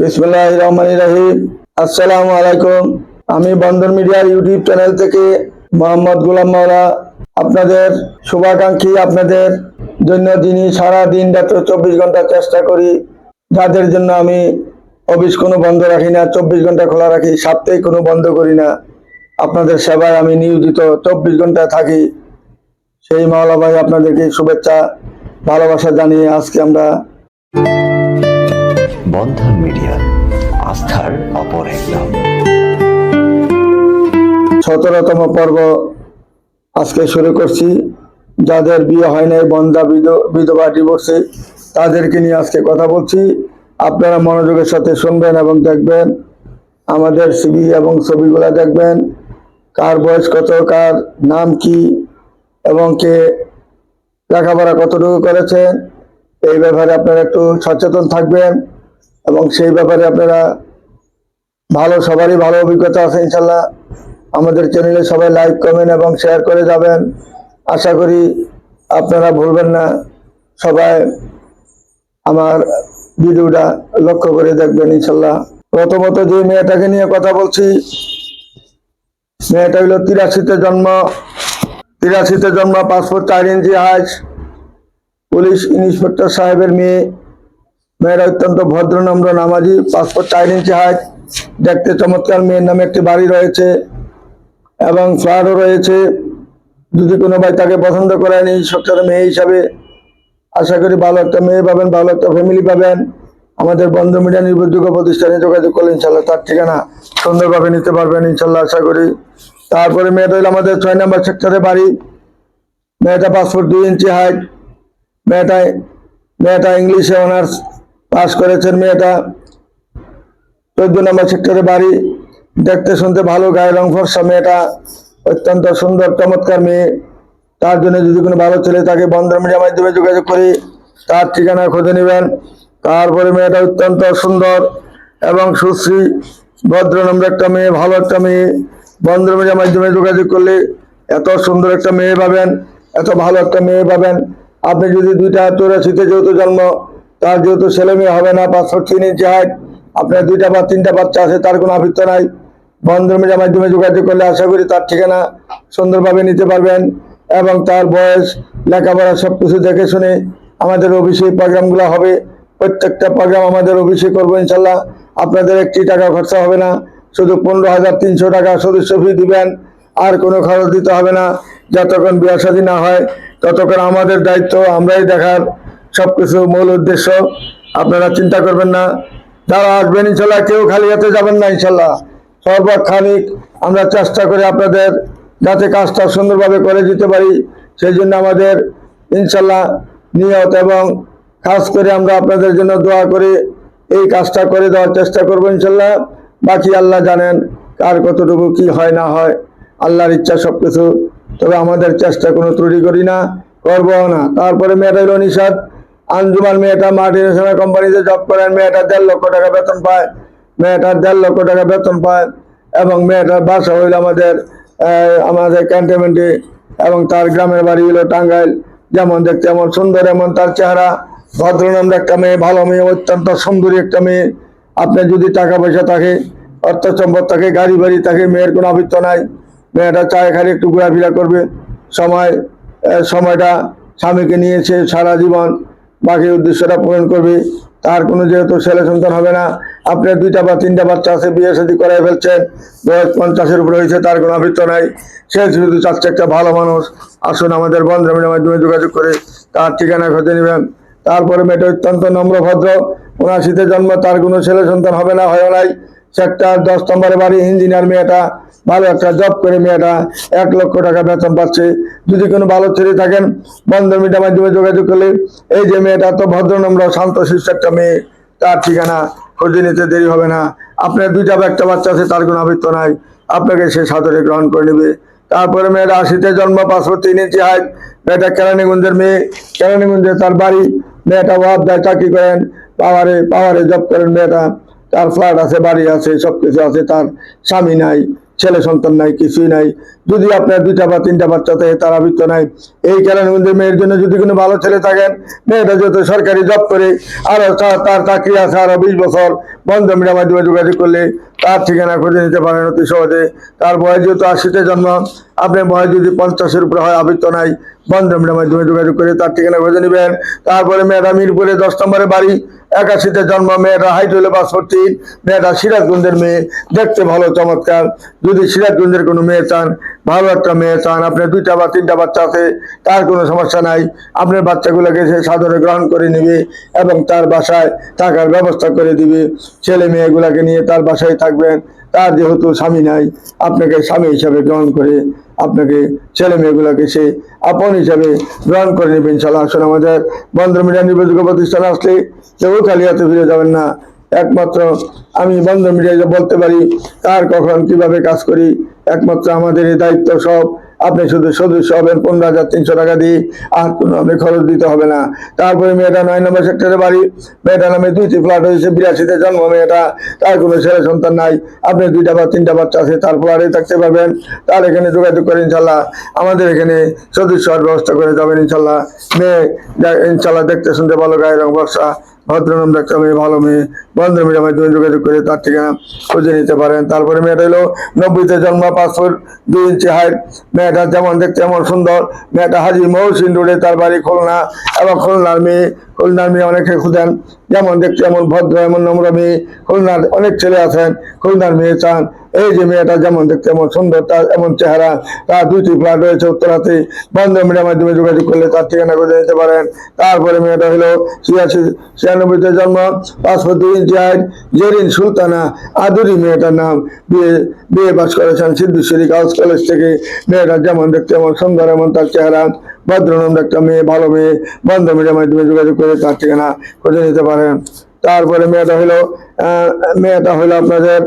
বিসমুল্লাহ রহমান রাহিম। আসসালামু আলাইকুম আমি বন্দর মিডিয়ার ইউটিউব চ্যানেল থেকে মোহাম্মদ গোলাম মাওলা। আপনাদের শুভাকাঙ্ক্ষী, আপনাদের জন্য যিনি সারা দিন রাত চব্বিশ ঘণ্টা চেষ্টা করি। যাদের জন্য আমি অফিস কোনো বন্ধ রাখি না, চব্বিশ ঘণ্টা খোলা রাখি সপ্তাহে কোনো বন্ধ করি না। আপনাদের সেবায় আমি নিয়োজিত চব্বিশ ঘণ্টা থাকি। সেই মাওলা ভাই আপনাদেরকে শুভেচ্ছা, ভালোবাসা জানিয়ে আজকে আমরা বন্ধন মিডিয়া। আস্থার অপর এক নাম। সতেরোতম পর্ব আজকে শুরু করছি। যাদের বিয়ে হয় নাই বন্ধা বিধ- বিধবা ডিভোর্সে তাদেরকে নিয়ে আজকে কথা বলছি। আপনারা মনোযোগের সাথে শুনবেন এবং দেখবেন। আমাদের সিবি এবং ছবিগুলা দেখবেন। কার বয়স কত, কার নাম কি, এবং কে লেখাপড়া কতটুকু করেছেন এই ব্যাপারে আপনারা একটু সচেতন থাকবেন। এবং সেই ব্যাপারে আপনারা ভালো, সবারই ভালো অভিজ্ঞতা আছে, ইনশাল্লাহ। আমাদের চ্যানেলে সবাই লাইক কমেন্ট এবং শেয়ার করে যাবেন। আশা করি আপনারা ভুলবেন না। সবাই আমার ভিডিওটা লক্ষ্য করে দেখবেন, ইনশাল্লাহ। প্রথমত যে মেয়েটাকে নিয়ে কথা বলছি, মেয়েটা হইল তিরাশিতে জন্ম। তিরাশিতে জন্ম, পাসপোর্ট চার ইঞ্চি হাইট পুলিশ ইন্সপেক্টর সাহেবের মেয়ে। মেয়েরা অত্যন্ত ভদ্র, নম্র, নামাজি পাসপোর্ট চার ইঞ্চি হাইট দেখতে চমৎকার। মেয়ের নামে একটি বাড়ি রয়েছে এবং ফ্ল্যাটও রয়েছে। যদি কোনো ভাই তাকে পছন্দ করেন, এই সপ্তাহের মেয়ে হিসাবে আশা করি ভালো একটা মেয়ে পাবেন, ভালো একটা ফ্যামিলি পাবেন। আমাদের বন্ধ মিডিয়া নির্ভরযোগ্য প্রতিষ্ঠানে যোগাযোগ করলে ইনশাল্লাহ তার ঠিকানা সুন্দরভাবে নিতে পারবেন ইনশাল্লাহ আশা করি। তারপরে মেয়েটা হইল আমাদের ছয় নম্বর সেক্টরে বাড়ি। মেয়েটা পাসপোর্ট দুই ইঞ্চি হাইট মেয়েটা মেয়েটা ইংলিশে অনার্স পাস করেছেন মেয়েটা। চোদ্দ নম্বর সেক্টরে বাড়ি। দেখতে শুনতে ভালো গায়ে রং ফর্সা মেয়েটা। অত্যন্ত সুন্দর, চমৎকার মেয়ে। তার জন্য যদি কোনো ভালো ছেলে তাকে বন্ধন মিডিয়ার মাধ্যমে যোগাযোগ করি, তার ঠিকানা খুঁজে নেবেন। তারপরে মেয়েটা অত্যন্ত সুন্দর এবং সুশ্রী ভদ্রনম্র একটা মেয়ে, ভালো একটা মেয়ে। বন্ধন মিডিয়ার মাধ্যমে যোগাযোগ করলে এত সুন্দর একটা মেয়ে পাবেন, এত ভালো একটা মেয়ে পাবেন। আপনি যদি দুইটা চৌরাশিতে যেহেতু জন্ম তার যেহেতু ছেলে মেয়ে হবে না, পাঁচশো তিন ইঞ্চি হাইট আপনার দুইটা বা তিনটা বাচ্চা আছে, তার কোনো আবৃত্ত নাই। বন্ধন মিডিয়ার মাধ্যমে যোগাযোগ করলে আশা করি তার ঠিকানা সুন্দরভাবে নিতে পারবেন এবং তার বয়স, লেখাপড়া সব কিছু দেখে শুনে আমাদের অফিসে প্রোগ্রামগুলো হবে। প্রত্যেকটা প্রোগ্রাম আমাদের অফিসে করব ইনশাল্লাহ আপনাদের একটি টাকা খরচা হবে না, শুধু পনেরো হাজার তিনশো টাকা সদস্য ফি দিবেন, আর কোনো খরচ দিতে হবে না। যতক্ষণ বিয়া না হয়, ততক্ষণ আমাদের দায়িত্ব আমরাই দেখার। সবকিছু মূল উদ্দেশ্য, আপনারা চিন্তা করবেন না। যারা আসবেন, ইনশাল্লাহ কেউ খালি হাতে যাবেন না, ইনশাল্লাহ। সর্বক্ষণিক আমরা চেষ্টা করি আপনাদের যাতে কাজটা সুন্দরভাবে করে দিতে পারি। সেই জন্য আমাদের ইনশাল্লাহ নিয়ত এবং খাস করে আমরা আপনাদের জন্য দোয়া করে এই কাজটা করে দেওয়ার চেষ্টা করব, ইনশাল্লাহ। বাকি আল্লাহ জানেন কার কতটুকু কি হয়, না হয়। আল্লাহর ইচ্ছা সব কিছু তবে আমাদের চেষ্টা কোনো ত্রুটি করি না করব না। তারপরে হলো নিষাদ। আঞ্জুমান মেয়েটা মাল্টিনেশনাল কোম্পানিতে জব করেন মেয়েটা দেড় লক্ষ টাকা বেতন পায়। মেয়েটার দেড় লক্ষ টাকা বেতন পায় এবং মেয়েটার বাসা হইল আমাদের আমাদের ক্যান্টনমেন্টে এবং তার গ্রামের বাড়ি হলো টাঙ্গাইল। যেমন দেখতে এমন সুন্দর, এমন তার চেহারা। ভদ্রনন্দ একটা মেয়ে, ভালো মেয়ে, অত্যন্ত সুন্দরী একটা মেয়ে। আপনার যদি টাকা পয়সা থাকে অর্থ সম্পদ থাকে গাড়ি বাড়ি থাকে, মেয়ের কোনো আবৃত্ত নাই। মেয়েটা চায় খালি একটু ঘোরাফেরা করবে। সময় সময়টা স্বামীকে নিয়েছে সারা জীবন। বাকি উদ্দেশ্যটা পূরণ করবে। তার কোনো যেহেতু ছেলে সন্তান হবে না, আপনার দুইটা বা তিনটা বাচ্চা আছে, বিয়ে শাদী করাই ফেলছেন বয়স পঞ্চাশের উপরে হয়েছে, তার কোনো আবৃত্ত নাই। সে শুধু চাচ্ছে একটা ভালো মানুষ। আসুন আমাদের বন্ধনের মাধ্যমে যোগাযোগ করে, তার ঠিকানা খুঁজে নেবেন। তারপরে মেয়েটা অত্যন্ত নম্র, ভদ্র। উনাশিতে জন্ম, তার কোনো ছেলে সন্তান হবে না হয় নাই। সেক্টর দশ নম্বরে বাড়ি ইঞ্জিনিয়ার মেয়েটা, ভালো একটা জব করে মেয়েটা, এক লক্ষ টাকা বেতন পাচ্ছে। যদি কোনো ভালো ছেলে থাকেন বন্ধন মিডিয়ার মাধ্যমে যোগাযোগ করলে, এই যে মেয়েটা তো ভদ্রনম্র শান্ত শিষ্ট একটা মেয়ে, তার ঠিকানা খুঁজে নিতে দেরি হবে না। আপনার দুইটা বা একটা বাচ্চা আছে, তার কোনো আবৃত্ত নাই। আপনাকে সে সাদরে গ্রহণ করে নেবে। তারপরে মেয়েটা আশিতে জন্ম পাসপোর্ট তিন ইঞ্চি হাইট মেয়েটা কেরানীগঞ্জের মেয়ে, কেরানীগঞ্জে তার বাড়ি। মেয়েটা ওয়াব দেয় চাকরি করেন, পাওয়ারে পাওয়ারে জব করেন মেয়েটা। তার ফ্ল্যাট আছে, বাড়ি আছে সব কিছু আছে, তার স্বামী নাই, ছেলে সন্তান নাই, কিছুই নাই। যদি আপনার দুইটা বা তিনটা বাচ্চা থাকে, তারা বৃত্ত নাই। এই কেরানীগঞ্জের মেয়ের জন্য যদি কোনো ভালো ছেলে থাকেন মেয়েটা যেহেতু সরকারি জব করে, আরও তার চাকরি আছে আরও বিশ বছর, বন্ধ মিডিয়ার যোগাযোগ করলে তার ঠিকানা খুঁজে নিতে পারেন অতি সহজে। তার বয়স যেহেতু আশিতে জন্ম, আপনার বয়স যদি পঞ্চাশের উপরে হয়, আবৃত্ত নাই বন্ধমের মাধ্যমে যোগাযোগ করে তার ঠিকানা খুঁজে নেবেন। তারপরে মেয়েরা মিরপুরে দশ নম্বরে বাড়ি, একাশিতে জন্ম মেয়েরা হাইট হলে বাষট্টি মেয়েরা সিরাজগঞ্জের মেয়ে, দেখতে ভালো, চমৎকার। যদি সিরাজগঞ্জের কোনো মেয়ে চান ভালো একটা মেয়ে চান আপনার দুইটা বা তিনটা বাচ্চা আছে, তার কোনো সমস্যা নাই। আপনার বাচ্চাগুলোকে সে সাদরে গ্রহণ করে নেবে এবং তার বাসায় থাকার ব্যবস্থা করে দিবে। ছেলে মেয়েগুলাকে নিয়ে তার বাসায় থাকবেন, তার যেহেতু স্বামী নাই, আপনাকে স্বামী হিসাবে গ্রহণ করে, আপনাকে ছেলে মেয়েগুলোকে সে আপন হিসাবে গ্রহণ করে নেবেন ইনশাল্লাহ আসুন আমাদের বন্ধ মিডিয়া নির্বাচিত প্রতিষ্ঠানে আসলে কেউ খালি হাতে ফিরে যাবেন না। একমাত্র আমি বন্ধ মিডিয়ায় বলতে পারি, কার কখন কীভাবে কাজ করি একমাত্র আমাদের এই দায়িত্ব সব। আপনি শুধু সদস্য হবেন, পনেরো হাজার তিনশো টাকা দিয়ে আর কোনো আপনি খরচ দিতে হবে না। তারপরে মেয়েটা নয় নম্বর সেক্টরে বাড়ি। মেয়েটা নামে দুইটি ফ্ল্যাট হয়েছে, বিরাশিতে জন্ম মেয়েটা। তার কোনো ছেলে সন্তান নাই। আপনি দুইটা বা তিনটা বাচ্চা আছে, তার ফ্ল্যাটে থাকতে পারবেন। তার এখানে যোগাযোগ করে ইনশাল্লাহ আমাদের এখানে সদস্য ব্যবস্থা করে যাবেন ইনশাল্লাহ। মেয়ে, ইনশাল্লাহ দেখতে শুনতে ভালো, গায়ের রং বর্ষা। ভদ্রনাম একটা মেয়ে ভালো মেয়ে, বন্ধ মেয়ের মাধ্যমে যোগাযোগ করে তার ঠিকানা খুঁজে নিতে পারেন। তারপরে মেয়েটা হলো নব্বইতে জন্ম পাসপোর্ট দুই ইঞ্চি হাইট মেয়েটা যেমন দেখতে এমন সুন্দর। মেয়েটা হাজি মহসিন রোডে তার বাড়ি খুলনা, এবং খুলনার মেয়ে খুলনার মেয়ে অনেকে খুঁজেন। যেমন দেখতে এমন ভদ্র, এমন নম্র মেয়ে। খুলনার অনেক ছেলে আছেন। খুলনার মেয়ে চান এই যে মেয়েটা যেমন দেখতে এমন সুন্দর, তার এমন চেহারা, তার দুইটি ফ্ল্যাট রয়েছে উত্তরাতে। বন্ধ মিডিয়ার মাধ্যমে যোগাযোগ করলে তার ঠিকানা করে নিতে পারেন। তারপরে মেয়েটা হলো ছিয়াশি, ছিয়ানব্বইতে জন্ম পাসপোর্ট দুই ইঞ্চি হাইট জেরিন সুলতানা, আদুরি মেয়েটার নাম। বিয়ে বিয়ে পাস করেছেন সিদ্ধেশ্বরী গার্লস কলেজ থেকে। মেয়েটা যেমন দেখতে এমন সুন্দর, এমন তার চেহারা, ভদ্রনাম একটা মেয়ে, ভালো মেয়ে। বন্ধ মিডিয়ার মাধ্যমে যোগাযোগ করে তার ঠিকানা খুঁজে নিতে পারেন। তারপরে মেয়েটা হলো মেয়েটা হলো আপনাদের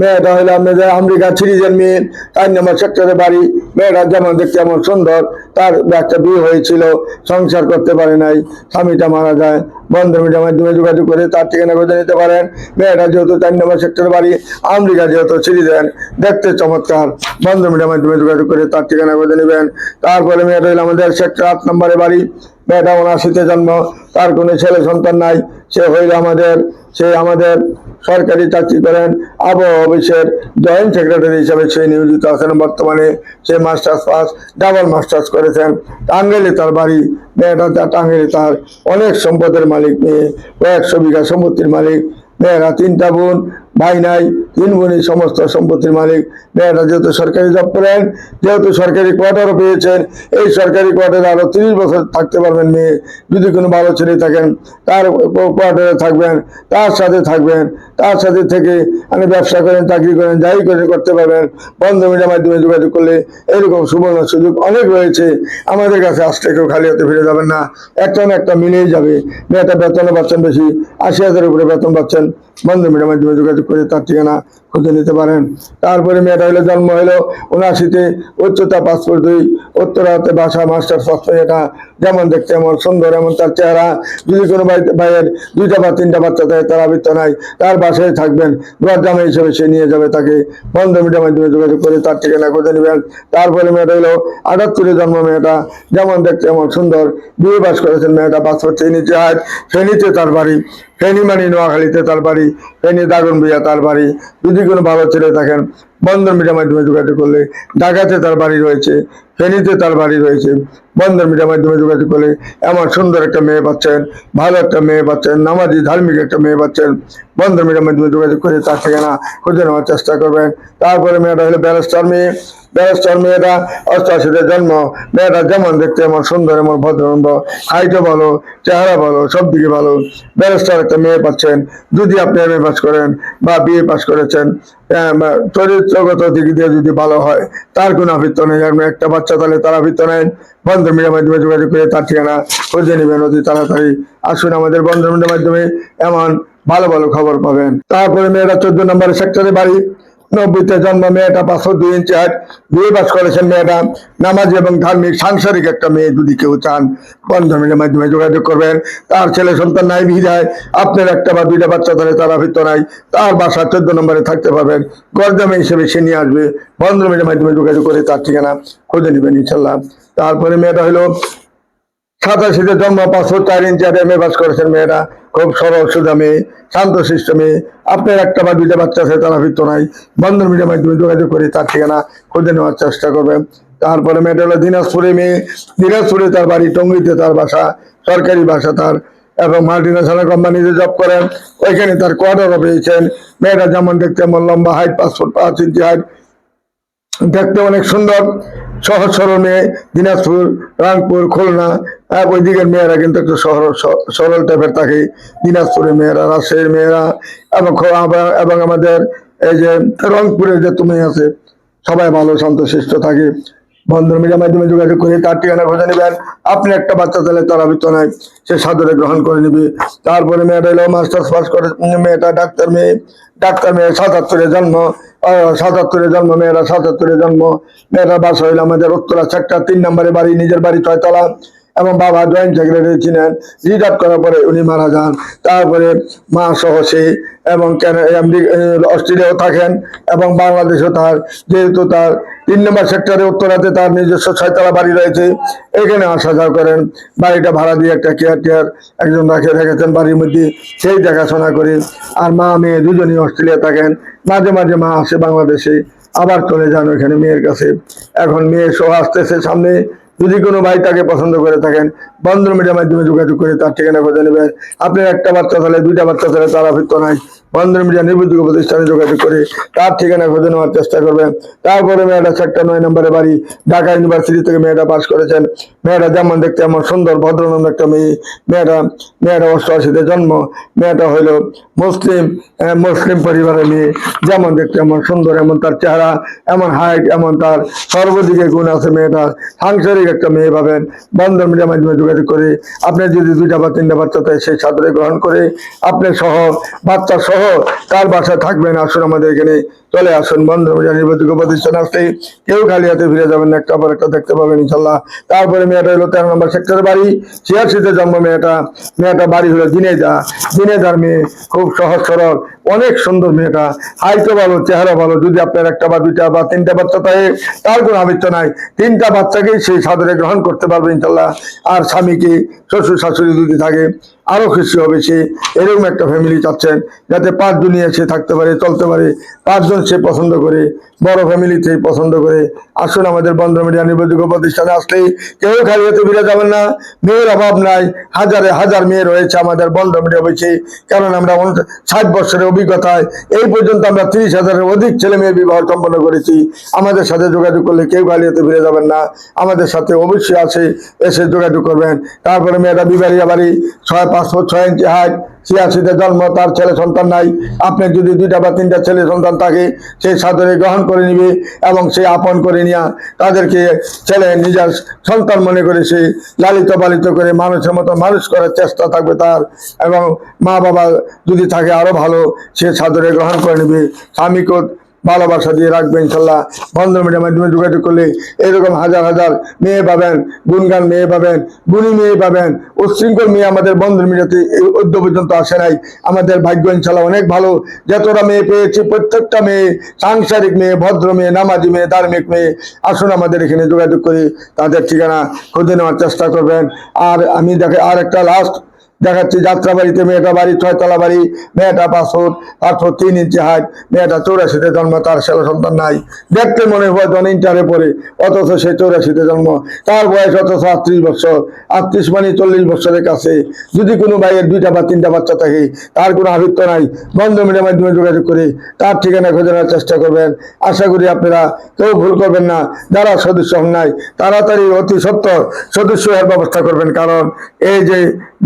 মেয়েটা হলো আপনাদের আমেরিকা সিরিজের মেয়ে, তার নম্বর সেক্টরে বাড়ি। মেয়েটা যেমন দেখতে এমন সুন্দর, তার একটা বিয়ে হয়েছিল, সংসার করতে পারে নাই, স্বামীটা মারা যায় বন্ধ মিডিয়ার মাধ্যমে যোগাযোগ করে তার ঠিকানা খুঁজে নিতে পারেন। মেয়েটা যেহেতু চার নম্বর সেক্টরে বাড়ি, আমেরিকা যেহেতু সিরিজেন দেখতে চমৎকার বন্ধ মিডিয়ার মাধ্যমে যোগাযোগ করে তার ঠিকানা খুঁজে নেবেন। তারপরে মেয়েটা হলো আমাদের সেক্টর আট নম্বরে বাড়ি। মেয়েটা উনআশিতে জন্ম, তার কোনো ছেলে সন্তান নাই, সে হইল আমাদের, সে আমাদের সরকারি চাকরি করেন। আবহাওয়া অফিসের জয়েন্ট সেক্রেটারি হিসাবে সে নিয়োজিত আছেন। বর্তমানে সে মাস্টার্স পাস, ডাবল মাস্টার্স করেছেন। টাঙ্গেলে তার বাড়ি, মেয়েটা তার টাঙ্গেলে তার অনেক সম্পদের মালিক নিয়ে কয়েকশো বিঘা সম্পত্তির মালিক, মেয়েরা তিনটা বোন ভাই নাই তিন বোনই সমস্ত সম্পত্তির মালিক। মেয়েরা যেহেতু সরকারি জব করেন, যেহেতু সরকারি কোয়ার্টারও পেয়েছেন, এই সরকারি কোয়ার্টারে আরও তিরিশ বছর থাকতে পারবেন মেয়ে। যদি কোনো ভালো ছেলে থাকেন, তার কোয়ার্টারে থাকবেন, তার সাথে থাকবেন, তার সাথে থেকে আপনি ব্যবসা করেন, চাকরি করেন, যাই করে করতে পারবেন। বন্ধ মিডিয়ার মাধ্যমে যোগাযোগ করলে এরকম সুবর্ণ সুযোগ অনেক রয়েছে। আমাদের কাছে আসতে কেউ খালি হাতে ফিরে যাবেন না। একটা না একটা মিলেই যাবে। মেয়েটা বেতনও পাচ্ছেন বেশি, আশি হাজারের উপরে বেতন পাচ্ছেন। বন্ধ মিডিয়ার মাধ্যমে যোগাযোগ করে তার ঠিকানা খুঁজে নিতে পারেন। তারপরে মেয়েটা হলো, জন্ম হলো উনআশিতে উচ্চতা পাসপোর্ট দুই, উত্তরাতে বাসা মাস্টার পাস এটা যেমন দেখতে এমন সুন্দর এমন তার চেহারা। যদি কোনো ভাই- ভাইয়ের দুইটা বা তিনটা বাচ্চা থাকে, তার আবৃত্ত নাই, তার বাসায় থাকবেন। ঘর জামাই হিসেবে সে নিয়ে যাবে তাকে। বন্ধ মিডিয়ার মাধ্যমে যোগাযোগ করে তার ঠিকানা খুঁজে নেবেন। তারপরে মেয়েটা হলো আটাত্তরে জন্ম মেয়েটা, যেমন দেখতে এমন সুন্দর। বিয়ে বাস করেছেন মেয়েটা পাসপোর্ট সেই নিচে হাট ফেনীতে তার বাড়ি। ফেনী মানি নোয়াখালীতে তার বাড়ি ফেনী দাগন বিয়া তার বাড়ি, যদি কোনো ভালো ছেলে থাকেন বন্ধন মিডিয়ার মাধ্যমে যোগাযোগ করলে ঢাকাতে তার বাড়ি রয়েছে, ফেনীতে তার বাড়ি রয়েছে বন্ধন মিডিয়ার মাধ্যমে যোগাযোগ করলে এমন সুন্দর একটা মেয়ে পাচ্ছেন, ভালো একটা মেয়ে পাচ্ছেন, নামাজি ধার্মিক একটা মেয়ে পাচ্ছেন বন্ধন মিডিয়ার মাধ্যমে যোগাযোগ করে তার ঠিকানা খুঁজে নেওয়ার চেষ্টা করবেন। তারপরে মেয়েটা হলো ব্যারিস্টার মেয়ে। ব্যারিস্টার মেয়েটা অষ্টাশিতে জন্ম। মেয়েটা যেমন দেখতে এমন সুন্দর, এমন ভদ্রনন্দ হাইটও ভালো, চেহারা ভালো সব দিকে ভালো। ব্যারিস্টার একটা মেয়ে পাচ্ছেন। যদি আপনি এম এ পাস করেন বা বিএ পাস করেছেন বা চরিত্রগত দিক দিয়ে যদি ভালো হয়, তার কোনো আবৃত্ত নেই। আপনি একটা বাচ্চা তাহলে তার আবৃত্ত নেন বন্ধু মিডিয়ার মাধ্যমে যোগাযোগ করে তার ঠিকানা খুঁজে নেবেন অতি তাড়াতাড়ি। আসুন আমাদের বন্ধ মিডিয়ার মাধ্যমে এমন ভালো ভালো খবর পাবেন। তারপরে মেয়েরা চোদ্দ নম্বরের সেক্টরে বাড়ি। নব্বইতে জন্ম মেয়েটা পাঁচশো দুই ইঞ্চি হাইট, বিয়ে বাস করেছেন মেয়েটা। নামাজি এবং ধার্মিক, সাংসারিক একটা মেয়ে যদি কেউ চান, বন্ধনের মাধ্যমে যোগাযোগ করবেন। তার ছেলে সন্তান নাই বিধায় আপনার একটা বা দুইটা বাচ্চা ধরে তারা ভিতর নাই। তার বাসা চোদ্দ নম্বরে থাকতে পারবেন। গরদামে হিসেবে সে নিয়ে আসবে। বন্ধনের মাধ্যমে যোগাযোগ করে তার ঠিকানা খুঁজে নেবেন, ইনশাল্লাহ। তারপরে মেয়েটা হলো সাতাশিতে জন্ম পাঁচশো চার ইঞ্চি আর এম এ পাস করেছেন মেয়েরা। খুব সরল সুদা মেয়ে শান্ত মেয়ে। আপনার একটা বা দুইটা বাচ্চা আছে, তারা ভিত্ত নাই। বন্ধন মিডিয়ার মাধ্যমে যোগাযোগ করে, তার ঠিকানা খুঁজে নেওয়ার চেষ্টা করবেন। তারপরে মেয়েটা হলো দিনাজপুরে মেয়ে। দিনাজপুরে তার বাড়ি, টঙ্গিতে তার বাসা, সরকারি বাসা তার। এবং মাল্টি ন্যাশনাল কোম্পানিতে জব করেন। ওইখানে তার কোয়ার্টারও পেয়েছেন। মেয়েটা যেমন দেখতে লম্বা হাইট পাঁচ ফুট পাঁচ ইঞ্চি হাইট দেখতে অনেক সুন্দর। সহজ সরল মেয়ে দিনাজপুর রংপুর খুলনা ওই দিকের মেয়েরা কিন্তু একটু সহর সরল টাইপের থাকে। দিনাজপুরের মেয়েরা, রাজশাহীর মেয়েরা, এবং এবং আমাদের এই যে রংপুরের যে তুমি আছে, সবাই ভালো শান্তশিষ্ট থাকে। বন্ধন মিডিয়ার মাধ্যমে যোগাযোগ করে তার ঠিকানা খুঁজে নেবেন। আপনি একটা বাচ্চা তাহলে তার নাই, সে সাদরে গ্রহণ করে নিবে। তারপরে মেয়েটা এলো, মাস্টার্স পাস করে মেয়েটা ডাক্তার মেয়ে ডাক্তার মেয়ে সাতাত্তরে জন্ম। সাতাত্তরে জন্ম, মেয়েরা সাতাত্তরে জন্ম, মেয়েরা বাস হইল আমাদের উত্তরা সেক্টর তিন নম্বরে বাড়ি, নিজের বাড়ি ছয়তলা এবং বাবা জয়েন্ট সেক্রেটারি ছিলেন, রিটায়ার করার পরে উনি মারা যান। তারপরে মা সহ সে এবং কেন অস্ট্রেলিয়াও থাকেন এবং বাংলাদেশও তার। যেহেতু তার তিন নম্বর সেক্টরে উত্তরাতে তার নিজস্ব ছয়তলা বাড়ি রয়েছে, এখানে আসা যাওয়া করেন। বাড়িটা ভাড়া দিয়ে একটা কেয়ার টেয়ার একজন রাখে রেখেছেন বাড়ির মধ্যে, সেই দেখাশোনা করে। আর মা, মেয়ে দুজনই অস্ট্রেলিয়া থাকেন। মাঝে মাঝে মা আসে বাংলাদেশে, আবার চলে যান ওইখানে মেয়ের কাছে। এখন মেয়ে সহ আসতেছে সামনে যদি কোনো ভাই তাকে পছন্দ করে থাকেন, বন্ধন মিডিয়ার মাধ্যমে যোগাযোগ করে তার ঠিকানা করে নেবেন। আপনার একটা বাচ্চা তাহলে দুইটা বাচ্চা তাহলে তারা ফিরত নাই। বন্ধন মিডিয়া নির্ভরযোগ্য প্রতিষ্ঠানে যোগাযোগ করে তার ঠিকানা খুঁজে নেওয়ার চেষ্টা করবেন। তারপরে মেয়েটা চারটা নয় নম্বরে বাড়ি, ঢাকা ইউনিভার্সিটি থেকে মেয়েটা পাস করেছেন। মেয়েটা যেমন দেখতে এমন সুন্দর ভদ্রনন্দ একটা মেয়ে। মেয়েটা মেয়েটা অষ্টআশিতে জন্ম। মেয়েটা হইল মুসলিম মুসলিম পরিবারের মেয়ে। যেমন দেখতে এমন সুন্দর, এমন তার চেহারা, এমন হাইট এমন তার সর্বদিকে গুণ আছে মেয়েটার। সাংসারিক একটা মেয়ে পাবেন। বন্ধন মিডিয়ার মাধ্যমে যোগাযোগ করে আপনি যদি দুইটা বা তিনটা বাচ্চা তাই সেই সাদরে গ্রহণ করে আপনি সহ বাচ্চা সহ কার বাসায় থাকবেন আসুন আমাদের এখানে চলে আসুন। বন্ধন মিডিয়া প্রতিষ্ঠান আসতে কেউ খালি হাতে ফিরে যাবেন একটা পর একটা দেখতে পাবেন ইনশাল্লাহ। তারপরে মেয়েটা হলো তেরো নম্বর সেক্টরের বাড়ি, ছিয়াশিতে জন্ম মেয়েটা। মেয়েটা বাড়ি হলো দিনেজা দিনেজার মেয়ে খুব সহজ সরল অনেক সুন্দর মেয়েটা। হাইটও ভালো, চেহারা ভালো, যদি আপনার একটা বা দুইটা বা তিনটা বাচ্চা থাকে, তার কোনো আবৃত্ত নাই। তিনটা বাচ্চাকেই সেই সাদরে গ্রহণ করতে পারবে ইনশাল্লাহ আর স্বামীকে শ্বশুর, শাশুড়ি যদি থাকে, আরও খুশি হবে সে। এরকম একটা ফ্যামিলি চাচ্ছেন, যাতে পাঁচজন নিয়ে সে থাকতে পারে, চলতে পারে, পাঁচজন সে পছন্দ করে, বড় ফ্যামিলিতে পছন্দ করে। আসুন আমাদের বন্ধ মিডিয়া নির্ভরযোগ্য প্রতিষ্ঠানে আসলেই কেউ খালি হতে ফিরে যাবেন না। মেয়ের অভাব নাই, হাজারে হাজার মেয়ে রয়েছে আমাদের বন্ধ মিডিয়া বলছে কারণ আমরা ষাট বছরের অভিজ্ঞতায় এই পর্যন্ত আমরা তিরিশ হাজারের অধিক ছেলে মেয়ে বিবাহ সম্পন্ন করেছি। আমাদের সাথে যোগাযোগ করলে কেউ গালিয়াতে ফিরে যাবেন না। আমাদের সাথে অবশ্যই আছে এসে যোগাযোগ করবেন। তারপরে মেয়েটা বিবাহিয়া বাড়ি, ছয় পাঁচ ফুট ছয় ইঞ্চি হাইট ছিয়াশিতে জন্ম, তার ছেলে সন্তান নাই। আপনি যদি দুইটা বা তিনটা ছেলে সন্তান থাকে, সেই সাদরে গ্রহণ করে নিবে এবং সে আপন করে নিয়ে তাদেরকে ছেলে নিজের সন্তান মনে করে সে লালিত পালিত করে মানুষের মতো মানুষ করার চেষ্টা থাকবে তার এবং মা বাবা যদি থাকে আরও ভালো, সে সাদরে গ্রহণ করে নিবে। স্বামীকেও ভালোবাসা দিয়ে রাখবে ইনশাল্লাহ। বন্ধন মিডিয়ার মাধ্যমে যোগাযোগ করলে এরকম হাজার হাজার মেয়ে পাবেন গুনগান মেয়ে পাবেন, গুণী মেয়ে পাবেন, উচ্ছৃঙ্খল মেয়ে আমাদের বন্ধন মিডিয়াতে এই অদ্য পর্যন্ত আসে নাই। আমাদের ভাগ্য ইনশাল্লাহ অনেক ভালো। যতটা মেয়ে পেয়েছি প্রত্যেকটা মেয়ে, সাংসারিক মেয়ে, ভদ্র মেয়ে, নামাজি মেয়ে, ধার্মিক মেয়ে, আসুন আমাদের এখানে যোগাযোগ করে তাদের ঠিকানা খুঁজে নেওয়ার চেষ্টা করবেন। আর আমি দেখে আর একটা লাস্ট দেখাচ্ছি, যাত্রা বাড়িতে মেয়েটা বাড়ি, ছয়তলা বাড়ি, মেয়েটা পাঁচ ফুট পাঁচ ফুট তিন ইঞ্চি হাইট মেয়েটা চৌরাশিতে জন্ম, তার ছেলে সন্তান নাই। দেখতে মনে হয় জন ইন্টারে পড়ে, অথচ সে চৌরাশিতে জন্ম। তার বয়স অথচ আটত্রিশ বছর, আটত্রিশ মানে চল্লিশ বছরের কাছে। যদি কোনো ভাইয়ের দুইটা বা তিনটা বাচ্চা থাকে, তার কোনো আবৃত্ত নাই। বন্ধ মিডিয়ার মাধ্যমে যোগাযোগ করে তার ঠিকানা খোঁজার চেষ্টা করবেন। আশা করি আপনারা কেউ ভুল করবেন না। যারা সদস্য হন নাই, তাড়াতাড়ি অতি সত্তর সদস্য হওয়ার ব্যবস্থা করবেন। কারণ এই যে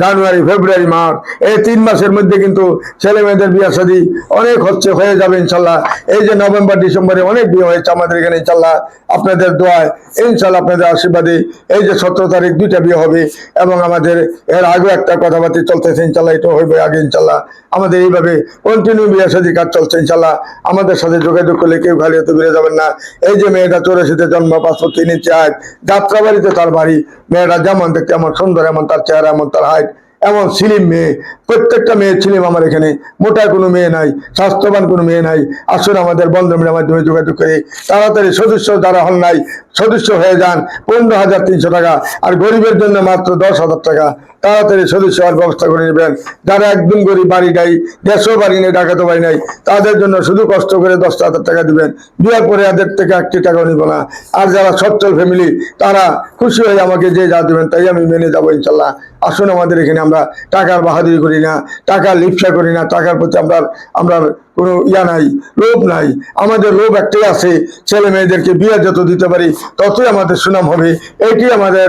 জানুয়ারি ফেব্রুয়ারি, মার্চ, এই তিন মাসের মধ্যে কিন্তু ছেলে মেয়েদের বিয়ে শাদী অনেক হচ্ছে, হয়ে যাবে ইনশাল্লাহ। এই যে নভেম্বর, ডিসেম্বরে অনেক বিয়ে হয়েছে আমাদের এখানে ইনশাল্লাহ। আপনাদের দোয়ায় ইনশাল্লাহ আপনাদের আশীর্বাদে এই যে সতেরো তারিখ দুইটা বিয়ে হবে এবং আমাদের এর আগেও একটা কথাবার্তা চলতেছে ইনশাল্লাহ এটা হইবে আগে ইনশাল্লাহ। আমাদের এইভাবে কন্টিনিউ বিয়ে শাদীর কাজ চলছে ইনশাল্লাহ। আমাদের সাথে যোগাযোগ করলে কেউ খালি হতে বেড়ে যাবেন না। এই যে মেয়েটা চৌরাশিতে জন্ম পাঁচশো তিনি হাইট যাত্রাবাড়িতে তার বাড়ি। মেয়েটা যেমন দেখতে এমন সুন্দর, এমন তার চেহারা, এমন তার হাইট এমন সিলিম মেয়ে, প্রত্যেকটা মেয়ে ছিলিম আমার এখানে। মোটা কোনো মেয়ে নাই, স্বাস্থ্যবান কোনো মেয়ে নাই। আসুন আমাদের বন্ধমের মাধ্যমে যোগাযোগ করে। তাড়াতাড়ি সদস্য যারা হন নাই, সদস্য হয়ে যান পনেরো হাজার তিনশো টাকা, আর গরিবের জন্য মাত্র দশ হাজার টাকা। তাড়াতাড়ি সদস্য হওয়ার ব্যবস্থা করে নেবেন। যারা একদম গরিব, বাড়ি নাই, দেশও বাড়ি নেই ডাকাতো বাড়ি নাই, তাদের জন্য শুধু কষ্ট করে দশ হাজার টাকা দিবেন। বিয়ের পরে এদের থেকে একটি টাকাও নিব না। আর যারা সচ্ছল ফ্যামিলি তারা খুশি হয়ে আমাকে যে যা দেবেন তাই আমি মেনে যাব ইনশাল্লাহ। আসুন আমাদের এখানে, আমরা টাকার বাহাদুরি করি না, টাকার লিপসা করি না, টাকার প্রতি আমরা আমরা কোনো ইয়া নাই, লোভ নাই। আমাদের লোভ একটাই আছে, ছেলে মেয়েদেরকে বিয়ে যত দিতে পারি, ততই আমাদের সুনাম হবে। এটি আমাদের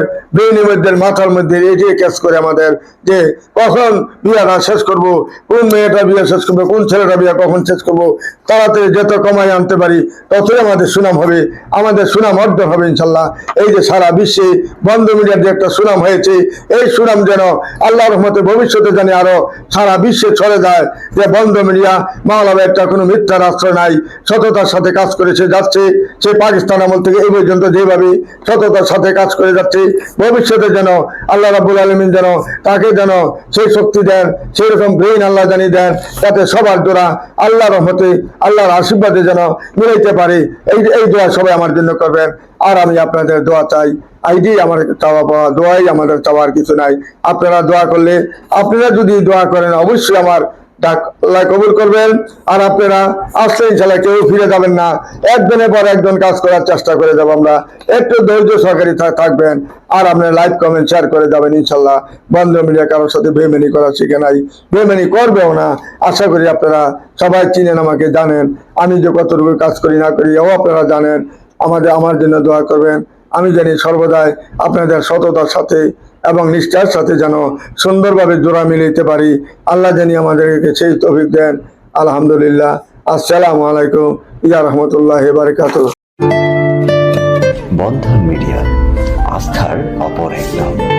মধ্যে মাথার মধ্যে এটি কাজ করে আমাদের যে কখন বিয়েটা শেষ করব, কোন মেয়েটা বিয়ে শেষ করবে, কোন ছেলেটা বিয়ে কখন শেষ করব, তাড়াতাড়ি যত কমাই আনতে পারি, ততই আমাদের সুনাম হবে। আমাদের সুনাম অর্জন হবে ইনশাল্লাহ। এই যে সারা বিশ্বে বন্ধ মিডিয়ার যে একটা সুনাম হয়েছে, এই সুনাম যেন আল্লাহ রহমতে ভবিষ্যতে জানি আরও সারা বিশ্বে ছড়ে যায়, যে বন্ধ মিডিয়া মাওলাবে একটা কোনো মিথ্যার আশ্রয় নাই, সততার সাথে কাজ করেছে যাচ্ছে, সে পাকিস্তান আমল থেকে এই পর্যন্ত যেভাবে সততার সাথে কাজ করে যাচ্ছে, ভবিষ্যতে যেন আল্লাহ রাবুল আলমিন যেন তাকে যেন সেই শক্তি দেন সেই রকম ব্রেন আল্লাহ জানি দেন, যাতে সবার দ্বারা আল্লাহ রহমতে, আল্লাহর আশীর্বাদে যেন মিলাইতে পারে। এই এই দোয়া সবাই আমার জন্য করবেন। আর আমি আপনাদের দোয়া চাই। আইডি আমার চাওয়া পাওয়া দোয়াই আমাদের চাওয়ার কিছু নাই। আপনারা দোয়া করলে, আপনারা যদি দোয়া করেন, অবশ্যই আমার আল্লাহ কবুল করবেন। আর আপনারা আসলে ইনশাল্লাহ কেউ ফিরে যাবেন না। একজনের পর একজন কাজ করার চেষ্টা করে যাব আমরা। একটু ধৈর্য সহকারী থাকবেন। আর আপনারা লাইক কমেন্ট শেয়ার করে যাবেন ইনশাল্লাহ। বন্ধ মিডিয়া কারোর সাথে বেমেনি করা শিখে নাই। বেমেনি করবেও না। আশা করি আপনারা সবাই চিনেন, আমাকে জানেন। আমি যে কতটুকু কাজ করি, না করি, এও আপনারা জানেন। আমাদের, আমার জন্য দোয়া করবেন। আমি জানি সর্বদাই আপনাদের সততার সাথে এবং নিষ্ঠার সাথে যেন সুন্দরভাবে জোড়া মিলাইতে পারি। আল্লাহ জানি আমাদেরকে সেই তফিক দেন। আলহামদুলিল্লাহ। আসসালামু আলাইকুম। ইয়া রহমতুল্লাহ বারকাত বন্ধন মিডিয়া, আস্থার অপর এক